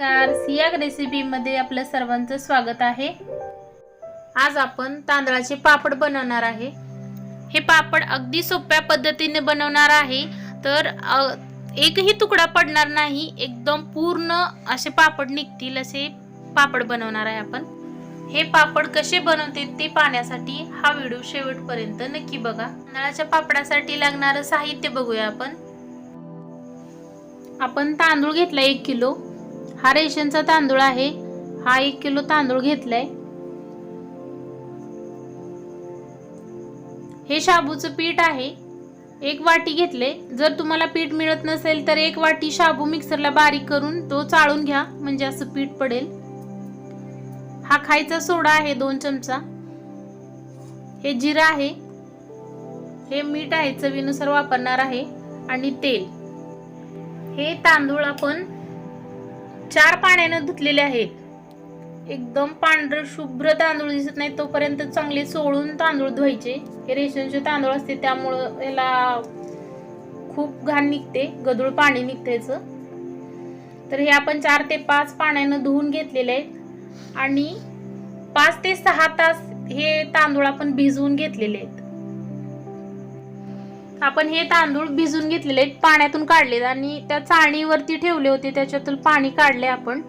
नमस्कार. सियाग रेसिपीमध्ये आपलं सर्वांचं स्वागत आहे. आज आपण तांदळाचे पापड बनवणार आहे. हे पापड अगदी सोप्या पद्धतीने बनवणार आहे. तर एकही तुकडा पडणार नाही. एकदम पूर्ण असे पापड निघतील असे पापड बनवणार आहे आपण. हे पापड कसे बनवते ते पाहण्यासाठी हा व्हिडिओ शेवटपर्यंत नक्की बघा. तांदळाच्या पापडासाठी लागणारं साहित्य बघूया आपण. आपण तांदूळ घेतला एक किलो. हा रेशनचा तांदूळ आहे. हा एक किलो तांदूळ घेतलाय. हे शाबूचं पीठ आहे. एक वाटी घेतले. जर तुम्हाला पीठ मिळत नसेल तर एक वाटी शाबू मिक्सरला बारीक करून तो चाळून घ्या. म्हणजे असं पीठ पडेल. हा खायचा सोडा आहे दोन चमचा. हे जिरा आहे. हे मीठ आहे चवीनुसार वापरणार आहे. आणि तेल. हे तांदूळ आपण चार पाण्यानं धुतलेले आहेत. एकदम पांढर शुभ्र तांदूळ दिसत नाही तोपर्यंत चांगले सोळून तांदूळ धुवायचे. हे रेशनचे तांदूळ असते त्यामुळं याला खूप घाण निघते गदूळ पाणी निघते तर हे आपण चार ते पाच पाण्यानं धुवून घेतलेले आहेत. आणि पाच ते सहा तास हे तांदूळ आपण भिजवून घेतलेले आहेत. आपण हे तांदूळ भिजून घेतलेले आहेत पाण्यातून काढलेत आणि त्या चाळणीवरती ठेवले होते त्याच्यातून पाणी काढले आपण.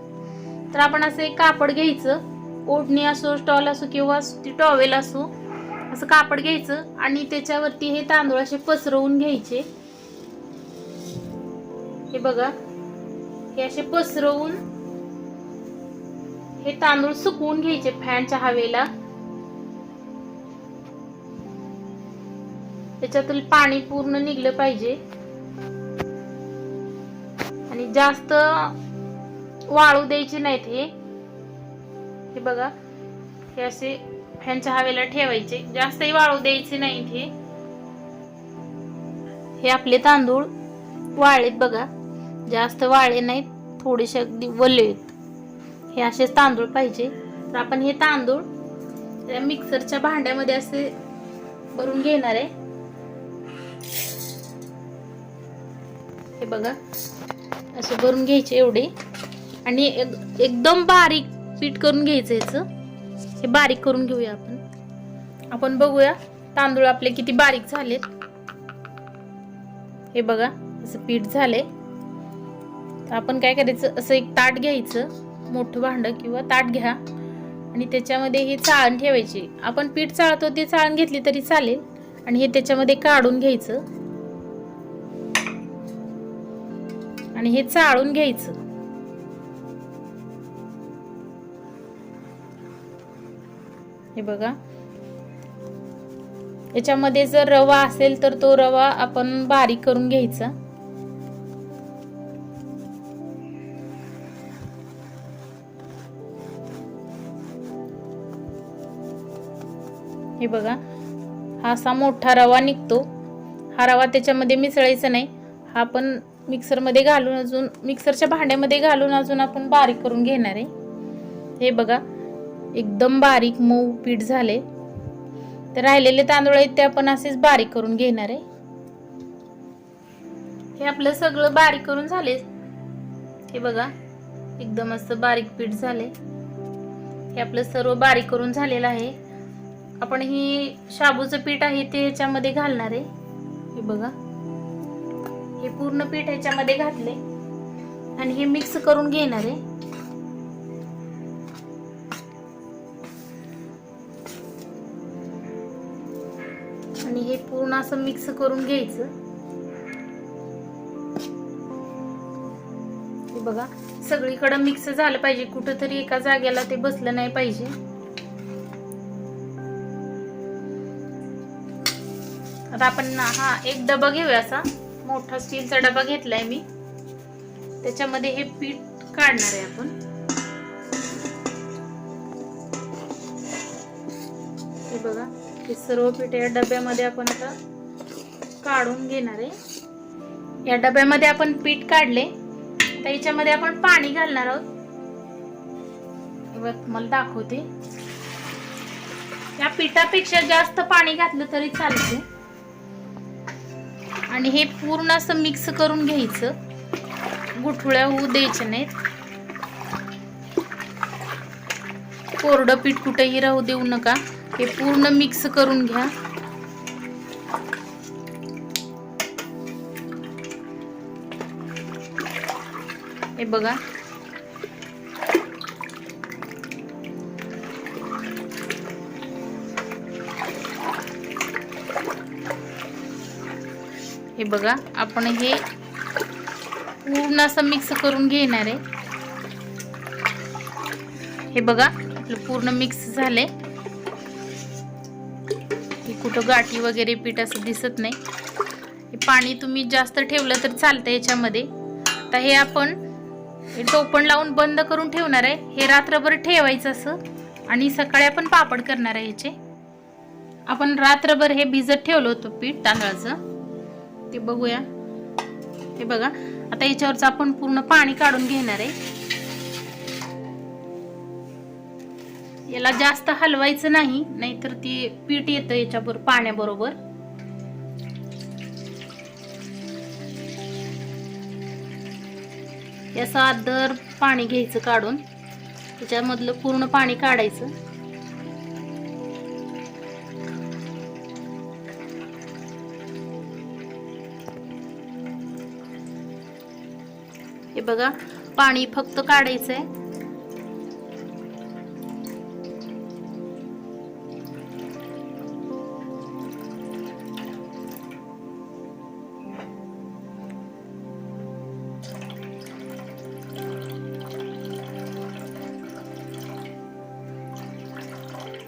तर आपण असं एक कापड घ्यायचं. ओढणी असो स्टॉल असो किंवा ती टॉवेल असो असं कापड घ्यायचं. आणि त्याच्यावरती हे तांदूळ असे पसरवून घ्यायचे. हे बघा. हे असे पसरवून हे तांदूळ सुकवून घ्यायचे फॅनच्या हवेला. त्याच्यातील पाणी पूर्ण निघलं पाहिजे. आणि जास्त वाळू द्यायचे नाहीत हे. हे बघा हे असे ह्यांच्या हवेला ठेवायचे. जास्तही वाळू द्यायचे नाहीत हे. हे आपले तांदूळ वाळलेत बघा. जास्त वाळले नाहीत थोडेसे अगदी वले आहेत. हे असेच तांदूळ पाहिजे. तर आपण हे तांदूळ त्या मिक्सरच्या भांड्यामध्ये असे भरून घेणार आहे. हे बघा. असं भरून घ्यायचे एवढे. आणि एकदम बारीक पीठ करून घ्यायचं याचं हे बारीक करून घेऊया आपण. आपण बघूया तांदूळ आपले किती बारीक झालेत. हे बघा असं पीठ झाले तर आपण काय करायचं असं एक ताट घ्यायचं. मोठं भांडं किंवा ताट घ्या. आणि त्याच्यामध्ये हे चाळण ठेवायची. आपण पीठ चाळतो ते चाळण घेतली तरी चालेल. आणि हे त्याच्यामध्ये काढून घ्यायचं. आणि हे चाळून घ्यायचं. हे बघा. याच्यामध्ये जर रवा असेल तर तो रवा आपण बारीक करून घ्यायचा. हे बघा. हा असा मोठा रवा निघतो. हा रवा त्याच्यामध्ये मिसळायचा नाही. हा आपण मिक्सरमध्ये घालून अजून मिक्सरच्या भांड्यामध्ये घालून अजून आपण बारीक करून घेणार आहे. हे बघा एकदम बारीक मऊ पीठ झाले तर राहिलेले तांदूळ आहेत ते आपण असेच बारीक करून घेणार आहे. हे आपलं सगळं बारीक करून झाले हे बघा एकदम असं बारीक पीठ झाले हे आपलं सर्व बारीक करून झालेलं आहे. आपण ही शाबूचं पीठ आहे ते ह्याच्यामध्ये घालणार आहे. हे बघा. हे पूर्ण पीठ ह्याच्यामध्ये घातले. आणि हे मिक्स करून घेणार आहे. आणि हे पूर्ण असं मिक्स करून घ्यायचं. हे बघा सगळीकडं मिक्स झालं पाहिजे. कुठंतरी एका जागेला ते बसलं नाही पाहिजे. आता आपण हा एक डबा घेऊया असा. मोठा स्टीलचा डबा घेतलाय मी. त्याच्यामध्ये हे पीठ काढणार आहे आपण. हे बघा हे सर्व पीठ या डब्यामध्ये आपण आता काढून घेणार आहे. या डब्यामध्ये आपण पीठ काढले तर याच्यामध्ये आपण पाणी घालणार आहोत. मला तुम्हाला दाखवते. या पिठापेक्षा जास्त पाणी घातलं तरी चालते आणि हे पूर्ण असं मिक्स करून घ्यायचं. गुठळ्या होऊ द्यायच्या नाहीत. कोरडं पीठ कुठेही राहू देऊ नका. हे पूर्ण मिक्स करून घ्या. हे बघा. हे बघा आपण हे पूर्ण असं मिक्स करून घेणार आहे. हे बघा आपलं पूर्ण मिक्स झालंय. हे कुठं गाठी वगैरे पीठ असं दिसत नाही. हे पाणी तुम्ही जास्त ठेवलं तर चालतं याच्यामध्ये. आता हे आपण हे टोपण लावून बंद करून ठेवणार आहे. हे रात्रभर ठेवायचं असं. आणि सकाळी आपण पापड करणार आहे ह्याचे आपण रात्रभर हे भिजत ठेवलं होतं पीठ तांदळाचं. ते बघूया. हे बघा आता याच्यावरच आपण पूर्ण पाणी काढून घेणार आहे. याला जास्त हलवायचं नाही नाहीतर ती पीठ येतं याच्यावर पाण्याबरोबर. याचं आदर पाणी घ्यायचं काढून. त्याच्यामधलं पूर्ण पाणी काढायचं. हे बघा पाणी फक्त काढायचंय.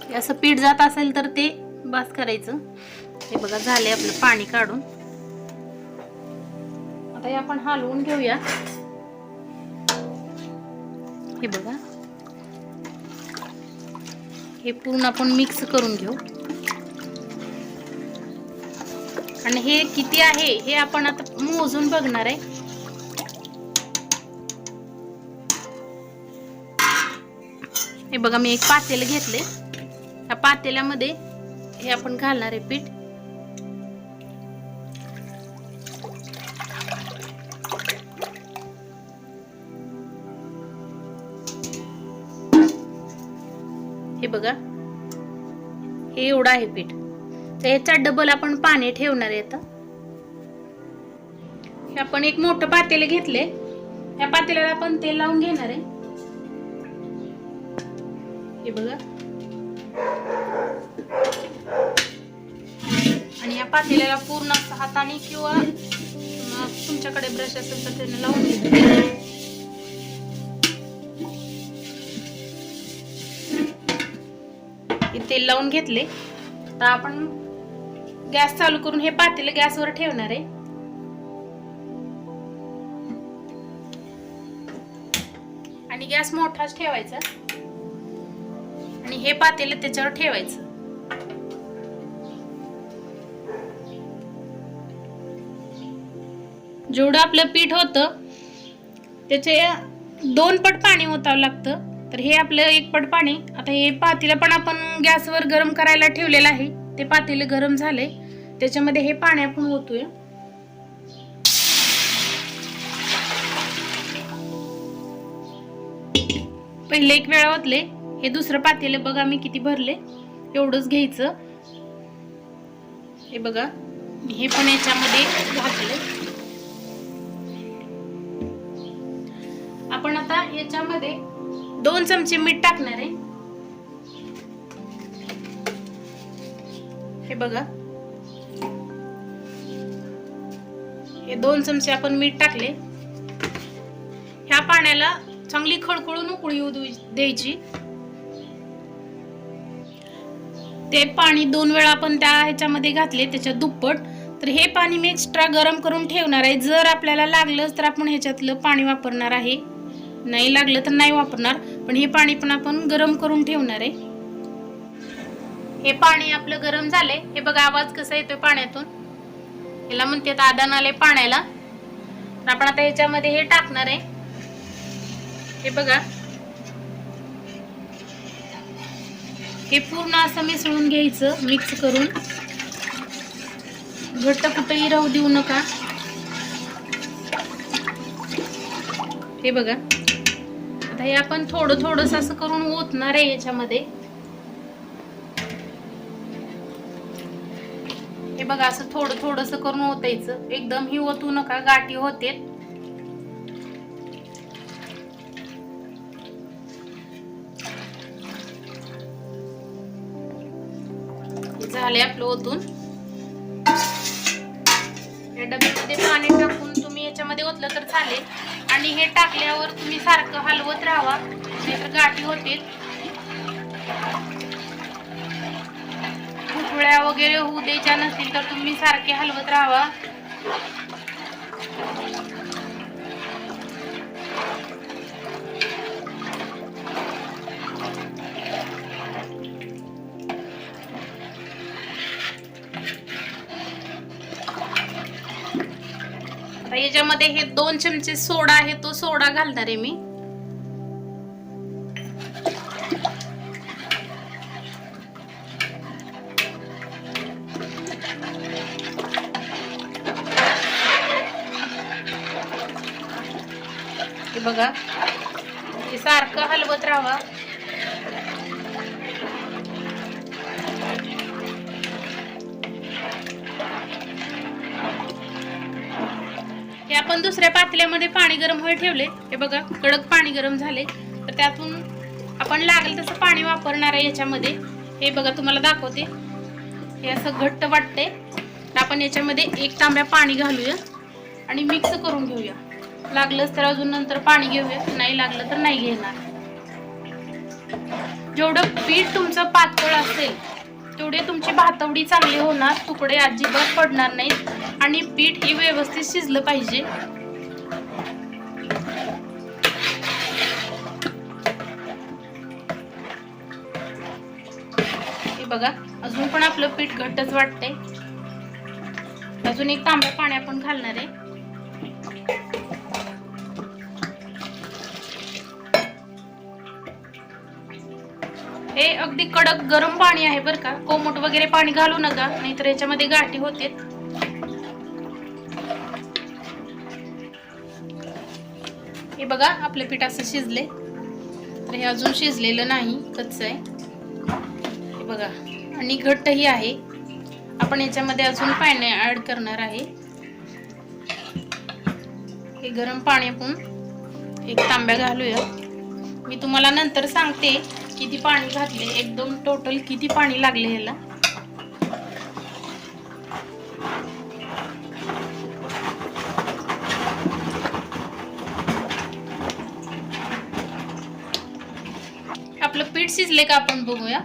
आहे असं पीठ जात असेल तर ते बास करायचं. हे बघा झाले आपलं पाणी काढून. आता हे आपण हलवून घेऊया. हे बघा. हे पूर्ण आपण मिक्स करून घेऊ. आणि हे किती आहे हे आपण आता मोजून बघणार आहे. हे बघा मी एक पातेलं घेतले. या पातेल्यामध्ये हे आपण घालणार आहे पीठ. बघा. हे एवढं आहे पीठ. तर ह्याच्यात डबल आपण पाणी ठेवणार आहे आता हे आपण एक मोठं पातेलं घेतले. या पातेल्याला आपण तेल लावून घेणार आहे. हे बघा. आणि या पातेल्याला पूर्ण हाताने किंवा तुमच्याकडे ब्रश असेल तर त्याने लावून घ्यायचं हे तेल लावून घेतले. तर आपण गॅस चालू करून हे पातेलं गॅसवर ठेवणार आहे. आणि गॅस मोठाच ठेवायचा. आणि हे पातेलं त्याच्यावर ठेवायचं. जेवढं आपलं पीठ होतं त्याचे दोन पट पाणी ओतावं लागतं. तर हे आपलं एक पट पाणी आता हे पातेलं पण आपण गॅसवर गरम करायला ठेवलेलं आहे. ते पातेलं गरम झाले त्याच्यामध्ये हे पाणी आपण ओतूया. पहिले एक वेळा ओतले. हे दुसरं पातेलं बघा मी किती भरले. एवढंच घ्यायचं. हे बघा. हे पण याच्यामध्ये घातलं आपण आता याच्यामध्ये दोन चमचे मीठ टाकणार आहे. हे बघा. हे दोन चमचे आपण मीठ टाकले. ह्या पाण्याला चांगली खळखळून उकळी येऊ द्यायची. ते पाणी दोन वेळा आपण त्या ह्याच्यामध्ये घातले त्याच्या दुप्पट. तर हे पाणी मी एक्स्ट्रा गरम करून ठेवणार आहे. जर आपल्याला लागलंच तर आपण ह्याच्यातलं पाणी वापरणार आहे. नाही लागलं तर नाही वापरणार. पण हे पाणी पण आपण गरम करून ठेवणार आहे. हे पाणी आपलं गरम झालंय. हे बघा आवाज कसा येतोय पाण्यातून? याला म्हणते आदान आले पाण्याला. आपण आता ह्याच्यामध्ये हे टाकणार आहे. हे बघा. हे पूर्ण असं मिसळून घ्यायचं मिक्स करून. घट्ट कुठंही राहू देऊ नका. हे बघा. आता हे आपण थोडं थोडंसं असं करून ओतणार आहे याच्यामध्ये. बघा असं थोडं थोडस करून ओतायचं. एकदम ही ओतू नका गाठी होते. झाले आपलं ओतून. या डब्यामध्ये पाणी टाकून तुम्ही याच्यामध्ये ओतलं तर चालेल. आणि हे टाकल्यावर तुम्ही सारखं हलवत राहावा नाहीतर गाठी होतील. गुठळ्या वगैरे होऊ द्यायच्या नसतील तर तुम्ही सारखे हलवत राहावा. याच्यामध्ये हे दोन चमचे सोडा आहे तो सोडा घालणार आहे मी. करावा. हे आपण दुसऱ्या पातल्यामध्ये पाणी गरम होय ठेवले. हे बघा कडक पाणी गरम झाले. तर त्यातून आपण लागेल तसं पाणी वापरणार आहे याच्यामध्ये. हे बघा तुम्हाला दाखवते. हे असं घट्ट वाटते तर आपण याच्यामध्ये एक तांब्या पाणी घालूया आणि मिक्स करून घेऊया. लागलंच तर अजून नंतर पाणी घेऊया. नाही लागलं तर नाही घेणार. जेवढं पीठ तुमचं पातळ असेल तेवढे तुमची भातवडी चांगली होणार तुकडे अजिबात पडणार नाहीत आणि पीठ हे व्यवस्थित शिजलं पाहिजे. हे बघा अजून पण आपलं पीठ घट्टच वाटतंय. अजून एक तांब्या पाणी आपण घालणार आहे. हे अगदी कडक गरम पाणी आहे बरं का. कोमट वगैरे पाणी घालू नका नाहीतर याच्यामध्ये गाठी होते. हे बघा आपले पीठ असं शिजले. तर हे अजून शिजलेलं नाही कच्च आहे. हे बघा आणि घट्टही आहे. आपण याच्यामध्ये अजून पाणी ॲड करणार आहे. हे गरम पाणी आपण एक तांब्या घालूया. मी तुम्हाला नंतर सांगते. किती पाणी घातले? एकदम टोटल किती पाणी लागले ह्याला? आपलं पीठ शिजले का आपण बघूया.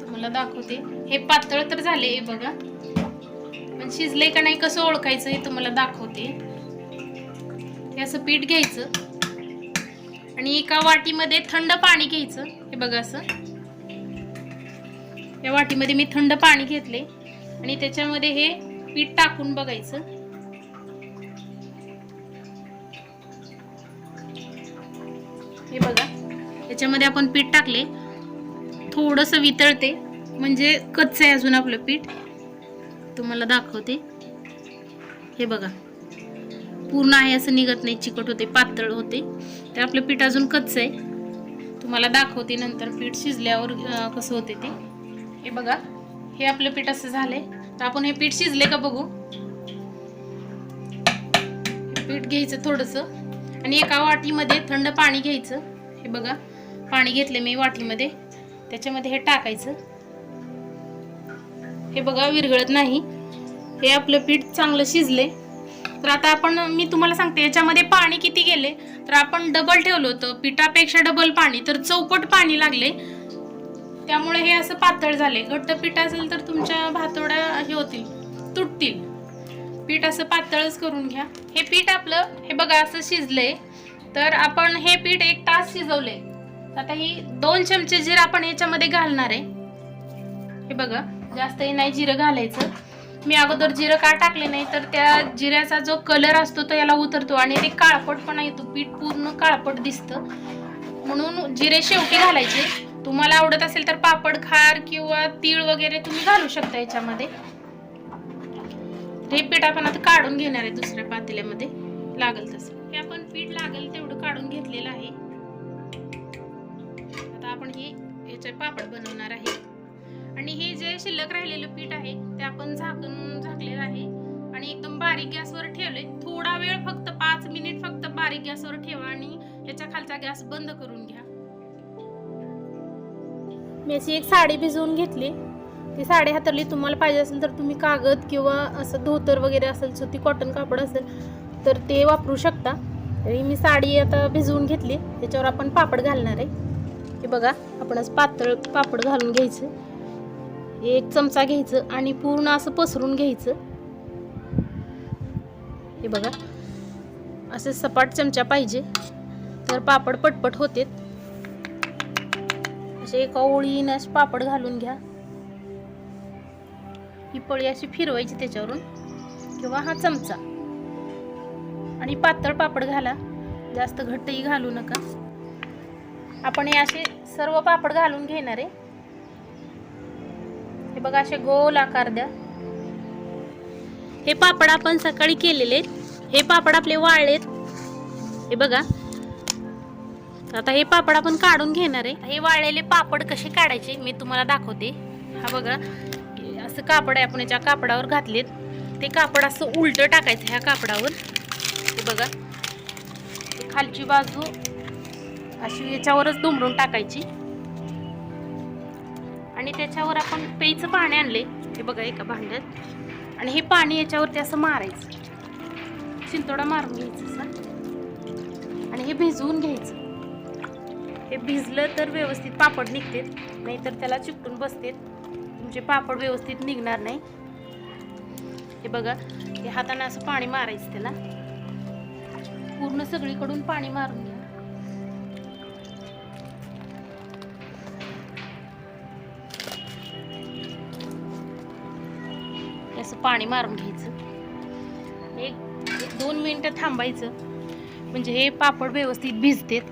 तुम्हाला दाखवते. हे पातळ तर झाले हे बघा. पण शिजले का नाही कसं ओळखायचं हे तुम्हाला दाखवते. हे असं पीठ घ्यायचं. आणि एका वाटीमध्ये थंड पाणी घ्यायचं. हे बघा असं. या वाटीमध्ये मी थंड पाणी घेतले. आणि त्याच्यामध्ये हे पीठ टाकून बघायचं. हे बघा. याच्यामध्ये आपण पीठ टाकले. थोडस वितळते. म्हणजे कच्चं आहे अजून आपलं पीठ. तुम्हाला दाखवते. हे बघा. पूर्ण आहे असं निघत नाही चिकट होते पातळ होते. तर आपलं पीठ अजून कच्चं आहे. तुम्हाला दाखवते नंतर पीठ शिजल्यावर कसं होते ते. हे बघा हे आपलं पीठ असं झालंय. तर आपण हे पीठ शिजले का बघू? हे पीठ घ्यायचं थोडंसं. आणि एका वाटीमध्ये थंड पाणी घ्यायचं. हे बघा पाणी घेतले मी वाटीमध्ये त्याच्यामध्ये हे टाकायचं. हे बघा विरघळत नाही. हे आपलं पीठ चांगलं शिजले तर आता आपण मी तुम्हाला सांगते याच्यामध्ये पाणी किती गेले? तर आपण डबल ठेवलं होतं. पिठापेक्षा डबल पाणी तर चौपट पाणी लागले. त्यामुळे हे असं पातळ झाले. घट्ट पीठ असेल तर तुमच्या भातोड्या हे होतील तुटतील. पीठ असं पातळच करून घ्या. हे पीठ आपलं हे बघा असं शिजलंय. तर आपण हे पीठ एक तास शिजवले आता ही दोन चमचे जिरं आपण याच्यामध्ये घालणार आहे. हे बघा जास्तही नाही जिरं घालायचं. मी अगोदर जिरं का टाकले नाही तर त्या जिऱ्याचा जो कलर असतो तो याला उतरतो आणि ते काळपटपणा येतो. पीठ पूर्ण काळपट दिसतं. म्हणून जिरे शेवटी घालायचे. तुम्हाला आवडत असेल तर पापड खार किंवा तीळ वगैरे तुम्ही घालू शकता याच्यामध्ये. हे पीठ आपण आता काढून घेणार आहे दुसऱ्या पातेल्यामध्ये. लागल तसं. हे आपण पीठ लागेल तेवढं काढून घेतलेलं आहे. आता आपण हे याचे पापड बनवणार आहे. आणि हे जे शिल्लक राहिलेलं पीठ आहे ते आपण झाकून झाकलेलं आहे. आणि एकदम बारीक गॅसवर ठेवले थोडा वेळ फक्त पाच मिनिट फक्त बारीक गॅसवर ठेवा आणि याच्या खालचा गॅस बंद करून घ्या. मी अशी एक साडी भिजवून घेतली. ती साडी हातरली तुम्हाला पाहिजे असेल तर तुम्ही कागद किंवा असं धोतर वगैरे असेल सुती कॉटन कापड असेल तर ते वापरू शकता. तरी मी साडी आता भिजवून घेतली. त्याच्यावर आपण पापड घालणार आहे. हे बघा आपणच पातळ पापड घालून घ्यायचं. एक चमचा घ्यायचं आणि पूर्ण असं पसरून घ्यायचं. हे बघा असे सपाट चमचा पाहिजे. तर पापड पटपट होते असे एका ओळीनं असे पापड घालून घ्या. ही पळी अशी फिरवायची त्याच्यावरून. किंवा हा चमचा. आणि पातळ पापड घाला. जास्त घट्टही घालू नका. आपण हे असे सर्व पापड घालून घेणार आहे. हे बघा असे गोल आकार द्या. हे पापड आपण सकाळी केलेले आहेत. हे पापड आपले वाळलेत. हे बघा. आता हे पापड आपण काढून घेणार आहे. हे वाळलेले पापड कसे काढायचे मी तुम्हाला दाखवते. हा बघा. असं कापड आहे. आपण याच्या कापडावर घातलेत. ते कापड असं उलट टाकायचं ह्या कापडावर. हे बघा. खालची बाजू अशी याच्यावरच दुमरून टाकायची. त्याच्यावर आपण पेईचं पाणी आणले. हे बघा एका भांड्यात. आणि हे पाणी याच्यावरती असं मारायचं. शिंतोडा मारून घ्यायचं असं. आणि हे भिजवून घ्यायचं. हे भिजलं तर व्यवस्थित पापड निघते. नाहीतर त्याला चिकटून बसते. तुमचे पापड व्यवस्थित निघणार नाही. हे बघा हे हाताने असं पाणी मारायचं त्याला. पूर्ण सगळीकडून पाणी मारून पाणी मारून घ्यायचं. एक दोन मिनटं थांबायचं. म्हणजे हे पापड व्यवस्थित भिजतेत.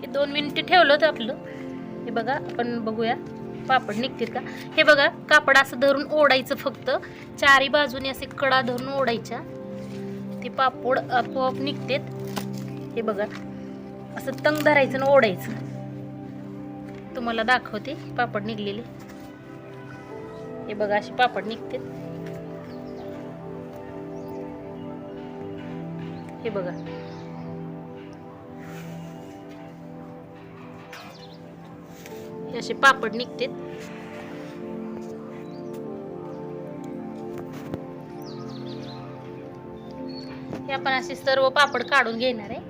हे दोन मिनिटं ठेवलं होतं आपलं. हे बघा आपण बघूया. पापड निघतील का? हे बघा कापड असं धरून ओढायचं फक्त. चारी बाजूने असे कडा धरून ओढायच्या. ते पापड आपोआप निघतेत. हे बघा असं तंग धरायचं आणि ओढायचं. तुम्हाला दाखवते पापड निघलेले. हे बघा असे पापड निघते. हे बघा. हे असे पापड निघते. हे आपण असे सर्व पापड काढून घेणार आहे.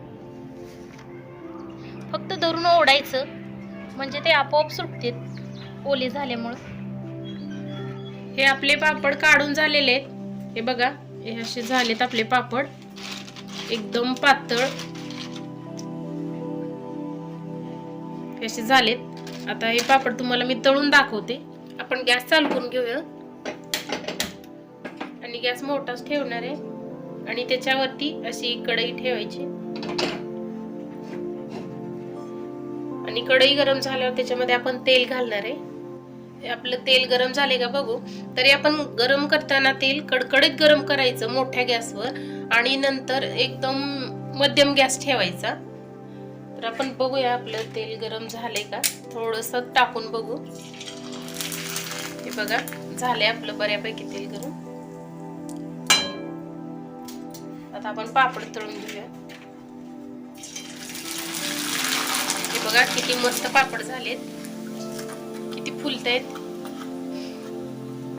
फक्त धरून ओढायचं. म्हणजे ते आपोआप सुटतील. ओले झाल्यामुळं. हे आपले पापड काढून झालेले आहेत. हे बघा हे असे झालेत आपले पापड. एकदम पातळ. हे असे झालेत. आता हे पापड तुम्हाला मी तळून दाखवते. आपण गॅस चालू करून घेऊया. आणि गॅस मोठाच ठेवणार आहे. आणि त्याच्यावरती अशी कढई ठेवायची. आणि कढई गरम झाल्यावर त्याच्यामध्ये आपण तेल घालणार आहे. आपलं तेल गरम झाले का बघू? तरी आपण गरम करताना तेल कडकडीत गरम करायचं मोठ्या गॅसवर आणि नंतर एकदम मध्यम गॅस ठेवायचा. तर आपण बघूया आपलं तेल गरम झाले का? थोडस टाकून बघू. हे बघा झालंय आपलं बऱ्यापैकी तेल गरम. आता आपण पापड तळून घेऊया. हे बघा किती मस्त पापड झालेत. किती फुलत आहेत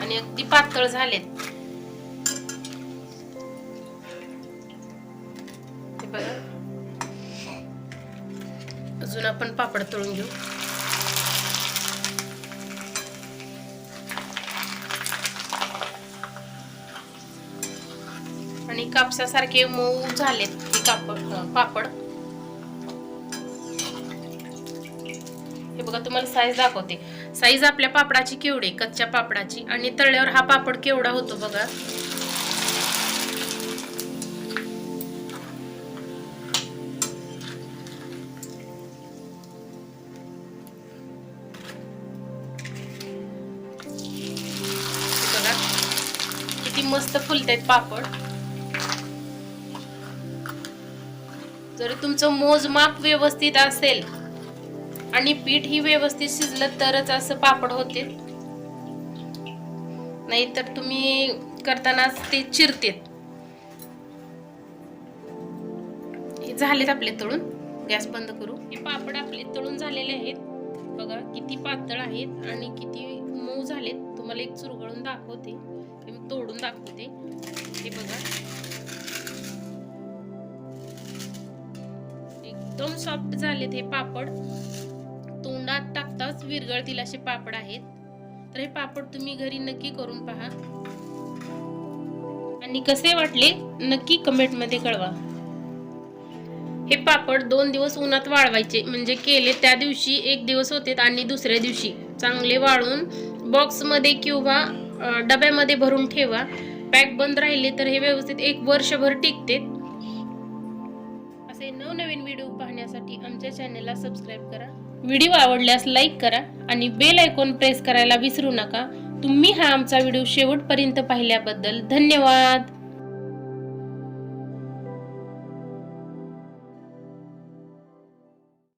आणि अगदी पातळ झालेत. हे बघा. अजून आपण पापड तळून घेऊ. आणि कापसासारखे मऊ झालेत हे कापड पापड. बघा तुम्हाला साईज दाखवते. साईज आपल्या पापडाची केवढी कच्च्या पापडाची. आणि तळल्यावर हा पापड केवढा होतो बघा. किती मस्त फुलतायत पापड. जर तुमचं मोजमाप व्यवस्थित असेल आणि पीठ ही व्यवस्थित शिजलं तरच असं पापड होते. नाहीतर तुम्ही करतानाच ते चिरतेत. हे झालेत आपले तळून. गॅस बंद करू. हे पापड आपले तळून झालेले आहेत. बघा किती पातळ आहेत आणि किती मऊ झालेत. तुम्हाला एक चुरगळून दाखवते. मी तोडून दाखवते. हे बघा. एकदम सॉफ्ट झालेत हे पापड. तोंडात टाकताच विरगळतील असे पापड आहेत. तर हे पापड तुम्ही घरी नक्की करून पहा. आणि कसे वाटले नक्की कमेंटमध्ये कळवा. हे पापड दोन दिवस उन्हात वाळवायचे म्हणजे केले त्या दिवशी एक दिवस होते आणि दुसऱ्या दिवशी. चांगले वाळून बॉक्समध्ये किंवा डब्यामध्ये भरून ठेवा. पॅक बंद राहिले तर हे व्यवस्थित एक वर्षभर टिकते. असे नवनवीन व्हिडिओ पाहण्यासाठी आमच्या चॅनेलला सबस्क्राईब करा. व्हिडिओ आवडल्यास लाईक करा आणि बेल आयकॉन प्रेस करायला विसरू नका. तुम्ही हा आमचा व्हिडिओ शेवटपर्यंत पाहिल्याबद्दल धन्यवाद.